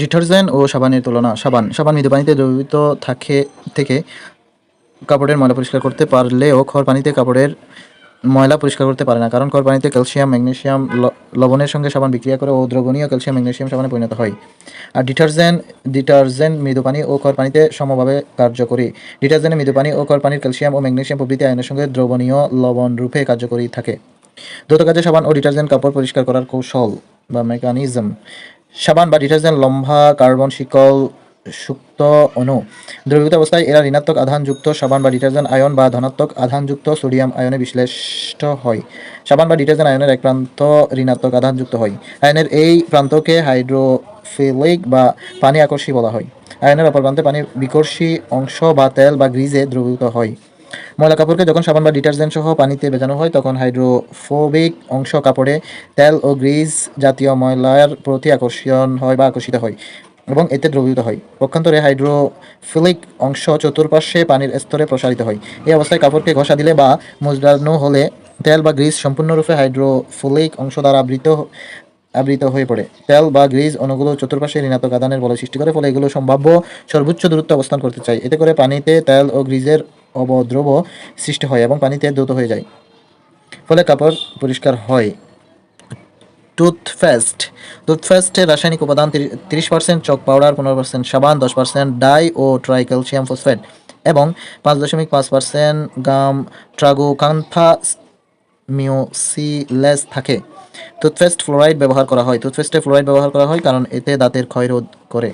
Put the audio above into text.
Detergent ও সাবানের তুলনা, সাবান সাবান মৃদু পানিতে দ্রবীভূত থাকে থেকে কাপড়ের ময়লা পরিষ্কার করতে পারলেও খড় পানিতে কাপড়ের ময়লা পরিষ্কার করতে পারে না, কারণ খড় পানিতে ক্যালসিয়াম ম্যাগনেশিয়াম লবণের সঙ্গে সাবান বিক্রিয়া করে ও দ্রবণীয় ক্যালসিয়াম, ম্যাগনেসিয়াম সাবানে পরিণত হয়। আর ডিটারজেন্ট ডিটারজেন্ট মৃদু পানি ও খড় পানিতে সমভাবে কার্যকরী। ডিটারজেন্টে মৃদু পানি ও খড় পানির ক্যালসিয়াম ও ম্যাগনেশিয়াম প্রভৃতি আয়নের সঙ্গে দ্রবণীয় লবণ রূপে কার্যকরী থাকে। দ্রুত কাজে সাবান ও ডিটারজেন্ট কাপড় পরিষ্কার করার কৌশল বা মেকানিজম সাবান বা ডিটারজেন্ট, লম্বা কার্বন শিকল, সুক্ত অণু। দ্রবীভূত অবস্থায় এরা ঋণাত্মক আধানযুক্ত সাবান বা ডিটারজেন্ট আয়ন বা ধনাত্মক আধানযুক্ত সোডিয়াম আয়নে বিশ্লেষ্ট হয়। সাবান বা ডিটারজেন্ট আয়নের এক প্রান্ত ঋণাত্মক আধানযুক্ত হয়। আয়নের এই প্রান্তকে হাইড্রোফিলিক বা পানি আকর্ষী বলা হয়। আয়নের অপর প্রান্তে পানির বিকর্ষী অংশ বা তেল বা গ্রিজে দ্রবীভূত হয়। ময়লা কাপড়কে যখন সাবান বা ডিটারজেন্ট সহ পানিতে ভেজানো হয়, তখন হাইড্রোফোবিক অংশ কাপড়ে তেল ও গ্রিজ জাতীয় ময়লার প্রতি আকর্ষণ হয় বা আকর্ষিত হয় এবং এতে দ্রবীভূত হয়। পক্ষান্তরে হাইড্রোফিলিক অংশ চতুর্পার্শ্বে পানির স্তরে প্রসারিত হয়। এই অবস্থায় কাপড়কে ঘষা দিলে বা মুজড়ানো হলে তেল বা গ্রিজ সম্পূর্ণরূপে হাইড্রোফিলিক অংশ দ্বারা আবৃত আবৃত হয়ে পড়ে। তেল বা গ্রিজ অণুগুলো চতুর্পাশে ঋণাত্মক আদানের বলে সৃষ্টি করে, ফলে এগুলো সম্ভাব্য সর্বোচ্চ দূরত্ব অবস্থান করতে চায়। এতে করে পানিতে তেল ও গ্রিজের অবদ্রব সৃষ্টি হয় এবং পানিতে দ্রুত হয়ে যায়। ফলে কাপড় পরিষ্কার হয়। টুথপেস্ট। টুথপেস্টের রাসায়নিক উপাদান তিরিশ পার্সেন্ট চক পাউডার পনেরো পার্সেন্ট সাবান দশ পার্সেন্ট ডাই ও ট্রাই ক্যালসিয়াম ফসফেট এবং পাঁচ দশমিক পাঁচ পার্সেন্ট গাম ট্রাগোকান্থা মিউসিলেস থাকে। টুথপেস্ট ফ্লোরাইড ব্যবহার করা হয়। টুথপেস্টে ফ্লোরাইড ব্যবহার করা হয় কারণ এতে দাঁতের ক্ষয় রোধ করে।